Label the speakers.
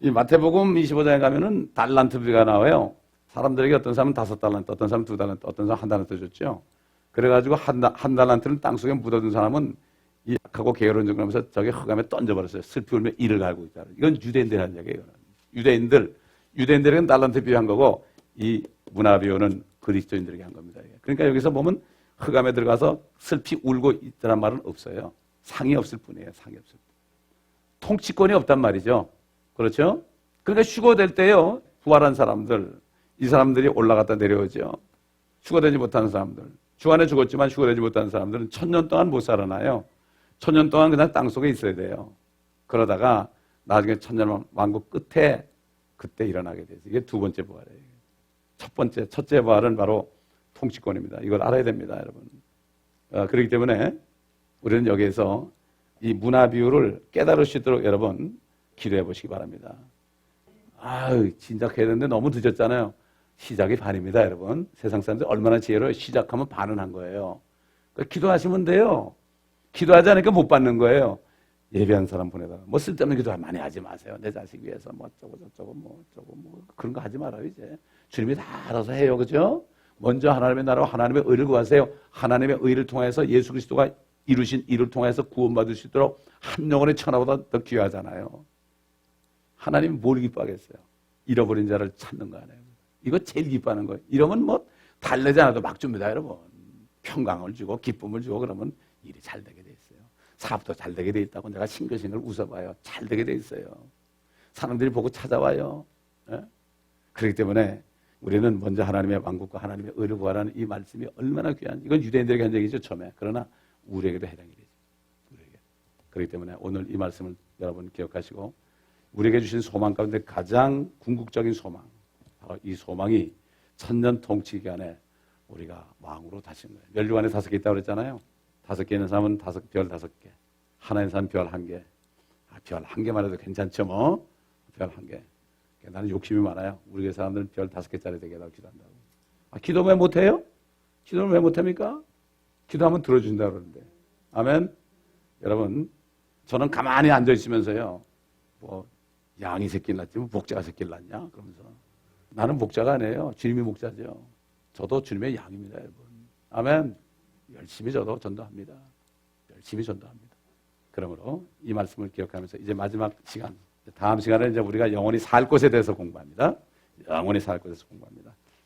Speaker 1: 이 마태복음 25장에 가면은 달란트비가 나와요. 사람들에게 어떤 사람은 다섯 달란트, 어떤 사람은 두 달란트, 어떤 사람은 한 달란트 줬죠. 그래가지고 한, 다- 한 달란트는 땅속에 묻어둔 사람은 이 약하고 게으른 정하면서 저기 흑암에 던져버렸어요. 슬피 울며 이를 갈고 있다. 이건 유대인들이 하는 얘기예요. 유대인들, 유대인들은 달란트 비유한 거고 이 문화 비유는 그리스도인들에게 한 겁니다. 그러니까 여기서 보면 흑암에 들어가서 슬피 울고 있다는 말은 없어요. 상이 없을 뿐이에요. 상이 없을 뿐. 통치권이 없단 말이죠. 그렇죠? 그러니까 휴거될 때요. 부활한 사람들, 이 사람들이 올라갔다 내려오죠. 휴거되지 못하는 사람들. 주 안에 죽었지만 휴거되지 못하는 사람들은 천년 동안 못 살아나요. 천년 동안 그냥 땅 속에 있어야 돼요. 그러다가 나중에 천년 왕국 끝에 그때 일어나게 되죠. 이게 두 번째 부활이에요. 첫 번째, 첫째 부활은 바로 통치권입니다. 이걸 알아야 됩니다, 여러분. 어, 그렇기 때문에 우리는 여기에서 이 문화 비유를 깨달을 수 있도록 여러분 기도해 보시기 바랍니다. 아유, 진작 해야 되는데 너무 늦었잖아요. 시작이 반입니다, 여러분. 세상 사람들 얼마나 지혜로워 시작하면 반은 한 거예요. 그러니까 기도하시면 돼요. 기도하지 않으니까 못 받는 거예요. 예배한 사람 보내다가 뭐 쓸데없는 기도 많이 하지 마세요. 내 자식 위해서 뭐 어쩌고 저쩌고 뭐 어쩌고 뭐 그런 거 하지 말아요 이제. 주님이 다 알아서 해요, 그죠? 먼저 하나님의 나라와 하나님의 의를 구하세요. 하나님의 의를 통해서 예수 그리스도가 이루신 일을 통해서 구원받을 수 있도록 한 영혼의 천하보다 더 귀하잖아요. 하나님 뭘 기뻐하겠어요? 잃어버린 자를 찾는 거 아니에요. 이거 제일 기뻐하는 거예요. 이러면 뭐 달래지 않아도 막 줍니다, 여러분. 평강을 주고 기쁨을 주고 그러면 일이 잘 되게 돼 있어요. 사업도 잘 되게 돼 있다고 내가 싱글싱글 웃어봐요. 잘 되게 돼 있어요. 사람들이 보고 찾아와요. 예? 그렇기 때문에 우리는 먼저 하나님의 왕국과 하나님의 의를 구하라는 이 말씀이 얼마나 귀한 이건 유대인들에게 한 얘기죠 처음에 그러나 우리에게도 해당이 되죠 우리에게 그렇기 때문에 오늘 이 말씀을 여러분 기억하시고 우리에게 주신 소망 가운데 가장 궁극적인 소망 바로 이 소망이 천년 통치 기간에 우리가 왕으로 다신 거예요 멸류관에 다섯 개 있다고 그랬잖아요 다섯 개 있는 사람은 다섯 별 다섯 개 하나인 사람 별 한 개 아, 별 한 개만 해도 괜찮죠 뭐 별 한 개 나는 욕심이 많아요. 우리 사람들은 별 다섯 개짜리 되게 해달라고 기도한다고. 아, 기도 왜 못해요? 기도를 왜 못합니까? 기도하면 들어준다 그러는데. 아멘? 여러분, 저는 가만히 앉아있으면서요, 뭐, 양이 새끼를 낳지, 뭐, 목자가 새끼를 낳냐? 그러면서. 나는 목자가 아니에요. 주님이 목자죠. 저도 주님의 양입니다, 여러분. 아멘? 열심히 저도 전도합니다. 열심히 전도합니다. 그러므로 이 말씀을 기억하면서 이제 마지막 시간, 다음 시간에 이제 우리가 영원히 살 곳에 대해서 공부합니다. 영원히 살 곳에서 공부합니다.